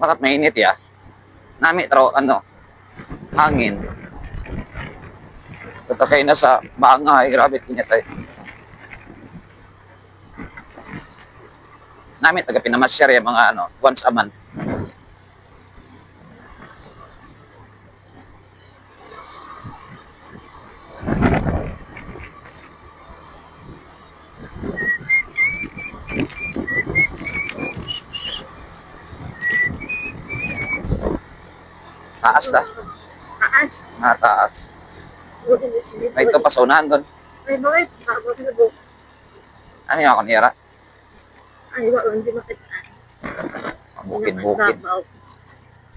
Bakit mainit ya? Nami tro ano, hangin. Kayo na sa bangay, grabe kinit ay. Nami taga pinamasyar yung mga ano, once a month. Taas da, Taas. mataas. May ito pa sa unahan doon. Ay, bakit? Bago na po. Ano yung ako nira? Ay, wala, hindi makita. Bukid-bukid.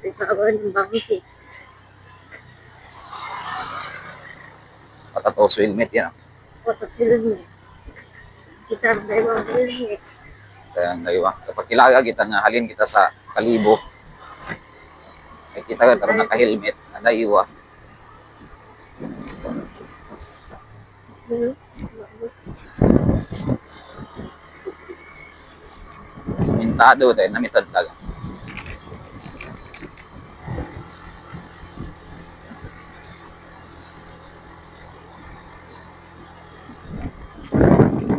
Ikaw ng bangki. Patatoso helmet yan. ah. Kilong niya. Kita ang dalawang kilong niya. Kaya ang daywa. Kapag kilaga kita nga halin kita sa kalibo, ay kita ka karon naka-helmet, na daywa. Hmm? Mintado dahil namitad taga.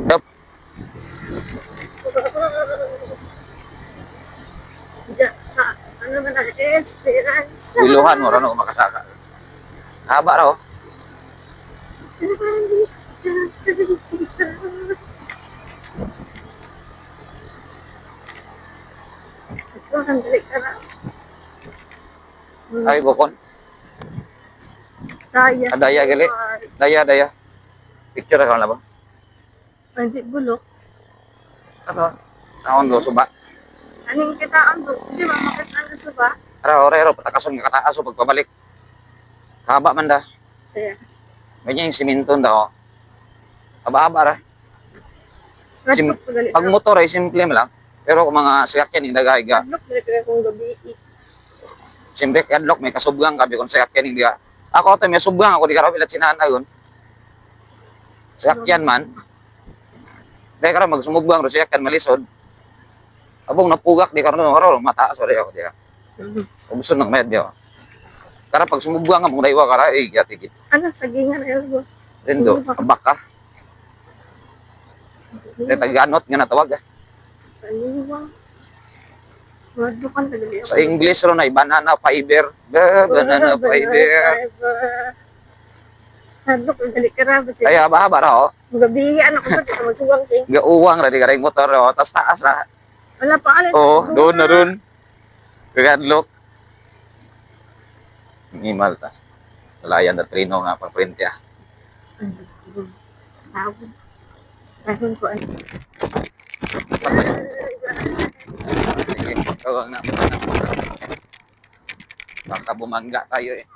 Yup, Diyan, sa, ano man ang esperanza. Biluhan mo, rano makasaka. Haba raw. Ay, bukon. Daya. Ah, daya, gali. Daya, daya. Picture ka na ba? Hindi bulok. Ano? Naon do suba. Anong kita ang bulok? Di ba makita ang gusto ba? Ara, ora, patakason nga kataaso pagpabalik. Haba man da. Kaya. Ganyan yung siminton daw. Haba-haba ra. Sim-. Pag motor ay simple lang. Pero kung mga sasakyan yung dagay ga, Nasok gali ka kung gabi. siyempre kadlok may kasubgang kabi kung sasakyan diga. Ako to may subgang ako di ka raw ilat sinanagon. Sasakyan man. Dahil ka raw magsumubgang ro sasakyan malisod. Abong napugak di ka raw ro mataas ora ako diya. Ubson ng med diya. Kara pag sumubgang mo daywa kara eh gatikit. Ano, sagingan na yun. Lindo, baka. Dahil taganot nga natawag eh. Gali. Sa English ro na banana fiber. Ba, banana fiber. Hadlok ka gali ka ra. Kasi Ay haba-haba ra oh. gabi, ano ko sa magsuwang king. Gauwang ra di ka rin motor oh. Tas taas ra. Wala pa alin. Oh, doon na doon. Kaya look. Imal ta. Layan na trino nga pang print ya. Ayun ko ano. Baka bumangga tayo eh.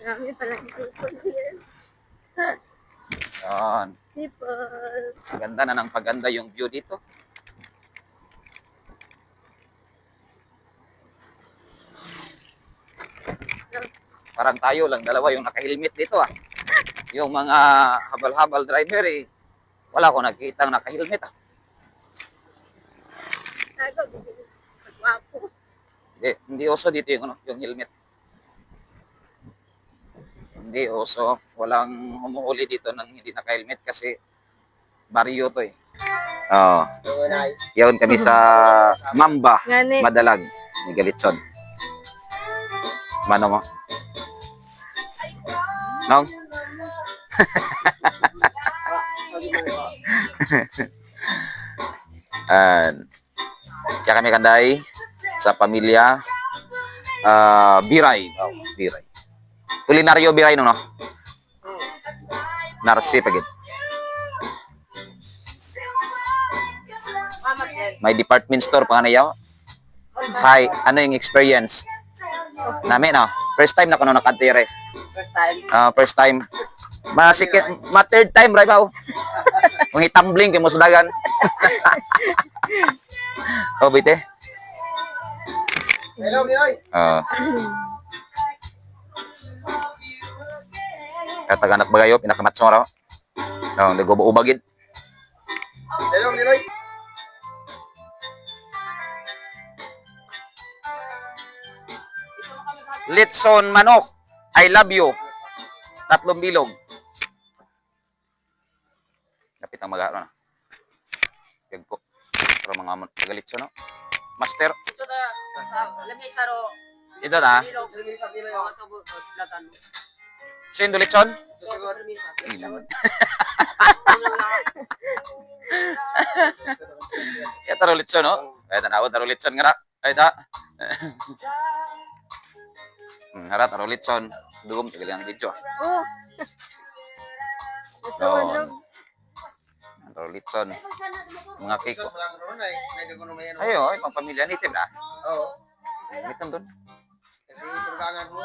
Marami palang people here. Yan. People. Ganda na ng paganda yung view dito. Parang tayo lang, dalawa yung naka-helmet dito ah. Yung mga habal-habal driver eh, wala ko nakikita ang naka-helmet ah. Hindi, hindi uso dito yung, ano, yung helmet. Hindi uso. Walang humuhuli dito ng hindi naka-helmet kasi baryo to eh. Oo. Yun kami sa Mamba. Madalag, ni Galitson. Mano mo? Nong? And, kaya kami kanday sa pamilya ah Biray. Oh, Biray. Kulinaryo Biray no, no? Narsi pagit. May department store pa nga na yaw. Hi, ano yung experience? Nami no? First time na kuno nakadire. First time. Ah, first time. Ma second, ma third time right pao. Kung itumbling kay musudagan. oh, bite. Hello, Bioy. Ah. Kataganak bagayo pinakamatso raw. Ah, oh, hindi ko ba ubagid? Hello, Bioy. Litson Manok. I love you. Tatlong bilog. Kapit ang mag-aaral na. Pag ko. Pero mga mon- taga-litson, no? Master, Ito na, lami sa ro. ito na. Bilog. Oo, ito bu- lagan. Sino litson? Ito siguro misa. Hindi naman. Ya taro litson, no? Ay, tanawa, taro litson nga na. Ay, ta. Hmm, hara, taro litson. Dugom, tigal ang video. Oh. Nasunog. Taro litson. Mga kiko. Sa mga karoon ay. Ayo, pang pamilya native na. Oo. Mitan doon. Kasi pagkangan mo,